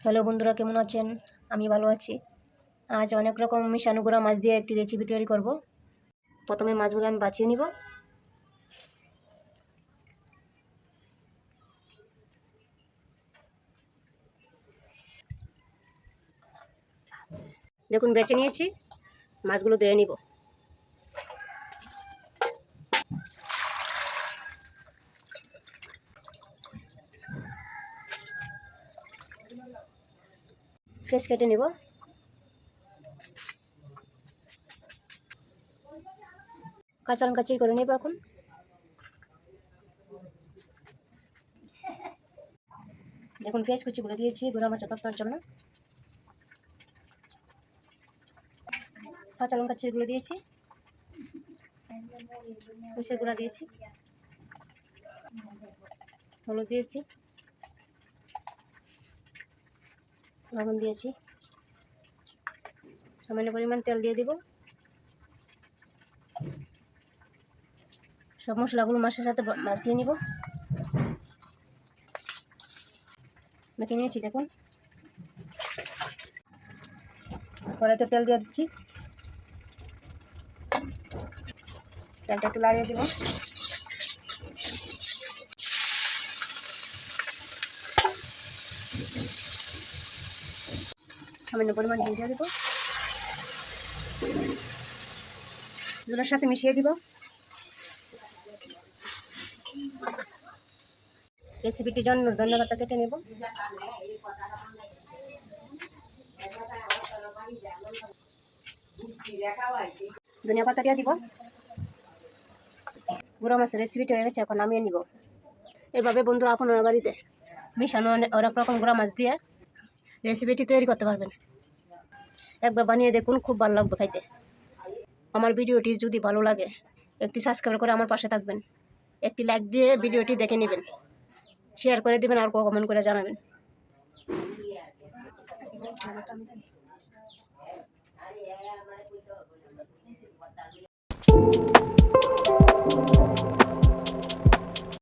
Hello বন্ধুরা, কেমন আছেন? আমি ভালো আছি। আজ অনেক রকম মিশানো গুঁড়া মাছ দিয়ে একটি রেসিপি তৈরি করব। প্রথমে মাছগুলো আমি বাঁচিয়ে নিব। দেখুন, বেছে নিয়েছি। মাছগুলো ধুয়ে নিব। ফ্রেশ কেটে নিব। কাঁচা লঙ্কা চির করে নেব এখন। দেখুন পেঁয়াজ কুচি করে দিয়েছি, গুঁড়া মাছ তত্ত্বর জন্য। কাঁচা লঙ্কা চিরগুলো দিয়েছি। কুচের গুঁড়া দিয়েছি। হলুদ দিয়েছি। লবণ দিয়েছি। সামান্য পরিমাণ তেল দিয়ে দিব। সব মশলাগুলো মাছের সাথে মাখিয়ে নিব। মেখে নিয়েছি, দেখুন। কড়াইতে তেল দিয়ে দিচ্ছি। তেলটা একটু লাড়িয়ে দিব। সামান্য পরিমাণ ঘি দিয়ে দিব। দুটোর সাথে মিশিয়ে দিব। রেসিপিটির জন্য ধন্যবাদটা কেটে নেব। ধনিয়া পাতা দিয়ে দিব। গুঁড়ো মাছের রেসিপিটা হয়ে গেছে, এখন নামিয়ে নিব। এভাবে বন্ধুরা আপনার বাড়িতে মিশানো অনেক রকম গুঁড়া মাছ দিয়ে রেসিপিটি তৈরি করতে পারবেন। একবার বানিয়ে দেখুন, খুব ভালো লাগবে খাইতে। আমার ভিডিওটি যদি ভালো লাগে, একটি সাবস্ক্রাইব করে আমার পাশে থাকবেন। একটি লাইক দিয়ে ভিডিওটি দেখে নেবেন। শেয়ার করে দেবেন আর কমেন্ট করে জানাবেন।